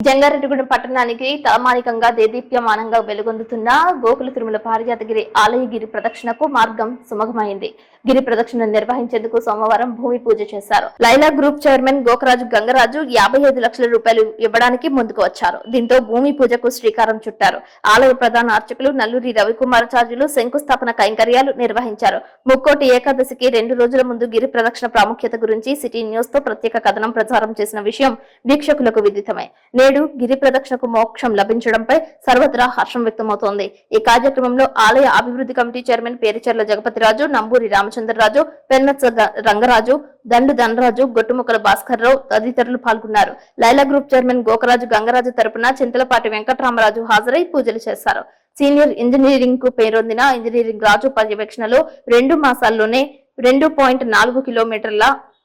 జంగారెడ్డిగూడెం పట్టణానికి తలమానికంగా దేదీప్యమానంగా వెలుగొందుతున్న గోకుల తిరుమల పారిజాతగిరి ఆలయ గిరి ప్రదక్షిణకు మార్గం సుమగమైంది గిరి ప్రదక్షిణ నిర్వహించేందుకు సోమవారం భూమి పూజ చేశారు. లైలా గ్రూప్ చైర్మన్ గోకరాజు గంగరాజు యాభై ఐదు లక్షల రూపాయలు ఇవ్వడానికి ముందుకు వచ్చారు. దీంతో భూమి పూజకు శ్రీకారం చుట్టారు. ఆలయ ప్రధాన అర్చకులు నల్లూరి రవికుమారాచార్యులు శంకుస్థాపన కైంకర్యాలు నిర్వహించారు. ముక్కోటి ఏకాదశికి రెండు రోజుల ముందు గిరి ప్రదక్షిణ ప్రాముఖ్యత గురించి సిటీ న్యూస్తో ప్రత్యేక కథనం ప్రచారం చేసిన విషయం వీక్షకులకు విదితమే. నేడు గిరి ప్రదక్షిణకు మోక్షం లభించడంపై సర్వత్రా హర్షం వ్యక్తమవుతోంది. ఈ కార్యక్రమంలో ఆలయ అభివృద్ధి కమిటీ చైర్మన్ పేరిచెర్ల జగపతిరాజు నంబూరి రామచంద్రరాజు పెన్నత్స రంగరాజు దండు ధనరాజు గొట్టుముక్కల భాస్కర్ రావు తదితరులు పాల్గొన్నారు. లైలా గ్రూప్ చైర్మన్ గోకరాజు గంగరాజు తరపున చింతలపాటి వెంకటరామరాజు హాజరై పూజలు చేశారు. సీనియర్ ఇంజనీరింగ్కు పేరొందిన ఇంజనీరింగ్ రాజు పర్యవేక్షణలో రెండు మాసాల్లోనే రెండు పాయింట్ నాలుగు కిలోమీటర్ల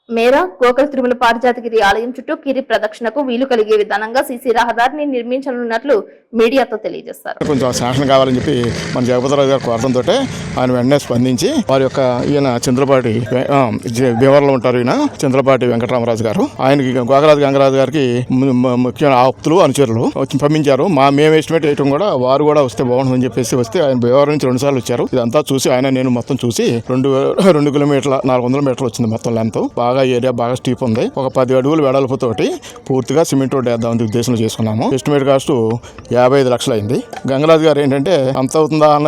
మేర గోకల్ తిరుమల పారిజాతగిరి ఆలయం చుట్టూ కిరి ప్రదక్షిణకు వీలు కలిగే విధానంగా సీసీ రహదారిని నిర్మించనున్నట్లు మీడియాతో తెలియజేస్తారు కొంచెం శాసనం కావాలని చెప్పి మన జగపతిరావు గారు కోరడంతో ఆయన వెంటనే స్పందించి వారి యొక్క ఈయన చంద్రపాటి వె- జ- ఉంటారు ఈయన చంద్రపాటి వెంకటరామరాజు గారు. ఆయనకి గోకరాజు గంగరాజు గారికి ముఖ్యమైన ఆప్తులు అనుచరులు వచ్చి పంపించారు. మా మేము ఎస్టిమేట్ వేయటం కూడా వారు కూడా వస్తే బాగుంటుందని చెప్పేసి వస్తే ఆయన భీమవరం నుంచి రెండు సార్లు వచ్చారు. ఇదంతా చూసి ఆయన నేను మొత్తం చూసి రెండు రెండు కిలోమీటర్ల నాలుగు వందల మీటర్లు వచ్చింది మొత్తం లెంత్ బాగా ఏరియా బాగా స్టీప్ ఉంది. ఒక పది అడుగులు వెడల్పుతోటి పూర్తిగా సిమెంట్ రోడ్ వేద్దామని ఉద్దేశంలో చేసుకున్నాము. ఎస్టిమేట్ కాస్ట్ యాభై ఐదు లక్షలు అయింది. గంగరాజు గారు ఏంటంటే అంత అవుతుందా? అన్న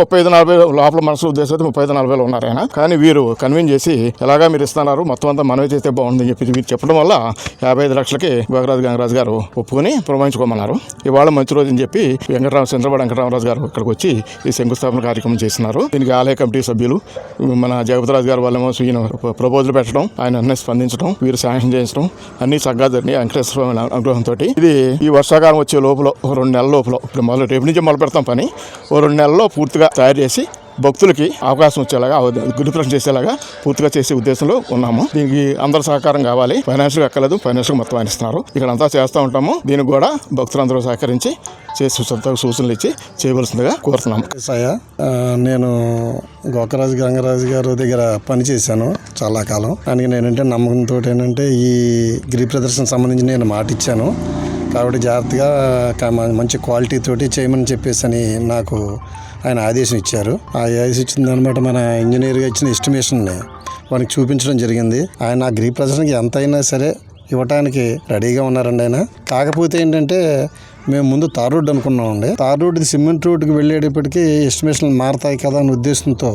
ముప్పై ఐదు నలభై లోపల మనసు ఉద్దేశం అయితే ముప్పై ఐదు నలభైలో ఉన్నారు ఆయన. కానీ వీరు కన్విన్స్ చేసి ఎలాగా మీరు ఇస్తున్నారు? మొత్తం అంతా మనమే చేస్తే బాగుందని చెప్పి మీరు చెప్పడం వల్ల యాభై ఐదు లక్షలకి గంగరాజు గంగరాజు గారు ఒప్పుకొని ప్రమాణించుకోమన్నారు ఇవాళ మంచి రోజు అని చెప్పి వెంకటరామ చంద్రబాబు వెంకటరామరాజు గారు ఇక్కడికి వచ్చి ఈ శంకుస్థాపన కార్యక్రమం చేస్తున్నారు. దీనికి ఆలయ కమిటీ సభ్యులు మన జగపతిరాజు గారు వాళ్ళేమో ఈయన ప్రపోజల్ పెట్టడం ఆయన అన్నీ స్పందించడం వీరు శాంక్షన్ చేయించడం అన్ని చక్కగా జరిగినాయి వెంకటేశ్వర స్వామి అనుగ్రహంతో ఇది ఈ వర్షాకాలం వచ్చే లోపల ఓ రెండు నెలల లోపల ఇప్పుడు మొదలు రేపు నుంచి మొదలు పెడతాం పని. ఓ రెండు నెలల్లో పూర్తిగా తయారు చేసి భక్తులకి అవకాశం వచ్చేలాగా గుడి ప్రశ్న చేసేలాగా పూర్తిగా చేసే ఉద్దేశంలో ఉన్నాము. దీనికి అందరి సహకారం కావాలి. ఫైనాన్షియల్ అక్కలేదు ఫైనాన్షియల్ మొత్తం ఆయన ఇస్తున్నారు. ఇక్కడ అంతా చేస్తూ ఉంటాము. దీనికి కూడా భక్తులందరూ సహకరించి చేసి సూచనలు ఇచ్చి చేయవలసిందిగా కోరుతున్నాం. సాయ నేను గోకరాజు గంగరాజు గారు దగ్గర పనిచేశాను చాలా కాలం. దానికి నేనంటే నమ్మకంతో ఏంటంటే ఈ గిరి ప్రదర్శన సంబంధించి నేను మాట ఇచ్చాను. కాబట్టి జాగ్రత్తగా మంచి క్వాలిటీ తోటి చేయమని చెప్పేసి అని నాకు ఆయన ఆదేశం ఇచ్చారు. ఆ ఆదేశం ఇచ్చిన అనమాట మన ఇంజనీర్గా ఇచ్చిన ఎస్టిమేషన్ని వానికి చూపించడం జరిగింది. ఆయన ఆ గ్రీ ప్రదర్శనకి ఎంత అయినా సరే ఇవ్వటానికి రెడీగా ఉన్నారండి ఆయన. కాకపోతే ఏంటంటే మేము ముందు తార్ రోడ్ అనుకున్నామండి. తార్ రోడ్ సిమెంట్ రోడ్కి వెళ్ళేటప్పటికి ఎస్టిమేషన్లు మారతాయి కదా అనే ఉద్దేశంతో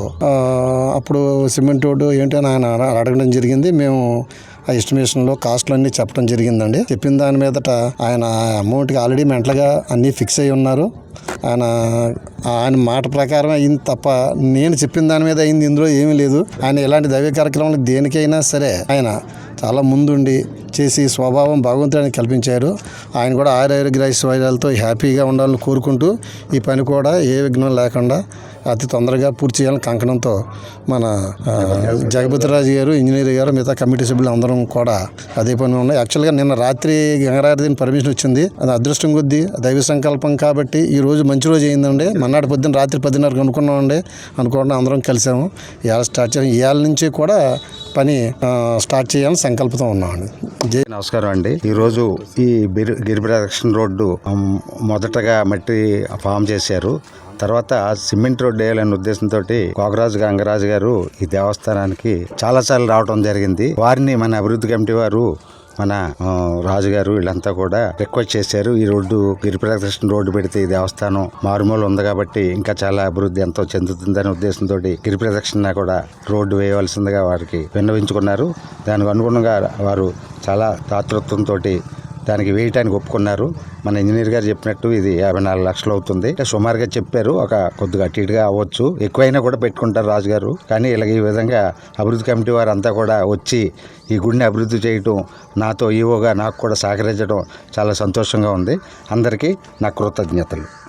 అప్పుడు సిమెంట్ రోడ్డు ఏంటి అని ఆయన అడగడం జరిగింది. మేము ఆ ఎస్టిమేషన్లో కాస్ట్లు అన్నీ చెప్పడం జరిగిందండి. చెప్పిన దాని మీదట ఆయన అమౌంట్కి ఆల్రెడీ మెంటల్గా అన్నీ ఫిక్స్ అయి ఉన్నారు. ఆయన ఆయన మాట ప్రకారం అయింది తప్ప నేను చెప్పిన దాని మీద అయింది. ఇందులో ఏమీ లేదు. ఆయన ఎలాంటి దైవ కార్యక్రమాలు దేనికైనా సరే ఆయన చాలా ముందుండి చేసి స్వభావం భగవంతుడానికి కల్పించారు. ఆయన కూడా ఆరోగ్య ఆరోగ్యరాశివాయాలతో హ్యాపీగా ఉండాలని కోరుకుంటూ ఈ పని కూడా ఏ విఘ్నం లేకుండా అతి తొందరగా పూర్తి చేయాలని కంకణంతో మన జగపతిరాజు గారు ఇంజనీర్ గారు మిగతా కమిటీ సభ్యులు అందరం కూడా అదే పని ఉన్నాయి. యాక్చువల్గా నిన్న రాత్రి గంగరాజు పర్మిషన్ వచ్చింది. అది అదృష్టం కొద్దీ దైవ సంకల్పం కాబట్టి ఈ రోజు మంచి రోజు అయిందండి. మన్నాడు పొద్దున్న రాత్రి పదిన్నరకు అనుకున్నామండి. అనుకోవడం అందరం కలిసాము. ఇవాళ స్టార్ట్ చేయాలి ఇవాళ నుంచి కూడా పని స్టార్ట్ చేయాలని సంకల్పంతో ఉన్నామండి. జై నమస్కారం అండి. ఈరోజు ఈ బిర్ గిరి ప్రదక్షిణ రోడ్డు మొదటగా మట్టి ఫామ్ చేశారు. తర్వాత సిమెంట్ రోడ్డు వేయాలనే ఉద్దేశంతో కోకరాజు గంగరాజు గారు ఈ దేవస్థానానికి చాలాసార్లు రావడం జరిగింది. వారిని మన అభివృద్ధి కమిటీ వారు మన రాజుగారు వీళ్ళంతా కూడా రిక్వెస్ట్ చేశారు. ఈ రోడ్డు గిరి రోడ్డు పెడితే ఈ దేవస్థానం మారుమూల ఉంది కాబట్టి ఇంకా చాలా అభివృద్ధి ఎంతో చెందుతుందనే ఉద్దేశంతో గిరి ప్రదక్షిణ కూడా రోడ్డు వేయవలసిందిగా వారికి విన్నవించుకున్నారు. దానికి అనుగుణంగా వారు చాలా దాతృత్వంతో దానికి వేయటానికి ఒప్పుకున్నారు. మన ఇంజనీర్ గారు చెప్పినట్టు ఇది యాభై నాలుగు లక్షలు అవుతుంది. సుమారుగా చెప్పారు ఒక కొద్దిగా అటు ఇటుగా అవ్వచ్చు. ఎక్కువైనా కూడా పెట్టుకుంటారు రాజుగారు. కానీ ఇలాగ ఈ విధంగా అభివృద్ధి కమిటీ వారు అంతా కూడా వచ్చి ఈ గుడిని అభివృద్ధి చేయటం నాతో ఈవోగా నాకు కూడా సహకరించడం చాలా సంతోషంగా ఉంది. అందరికీ నా కృతజ్ఞతలు.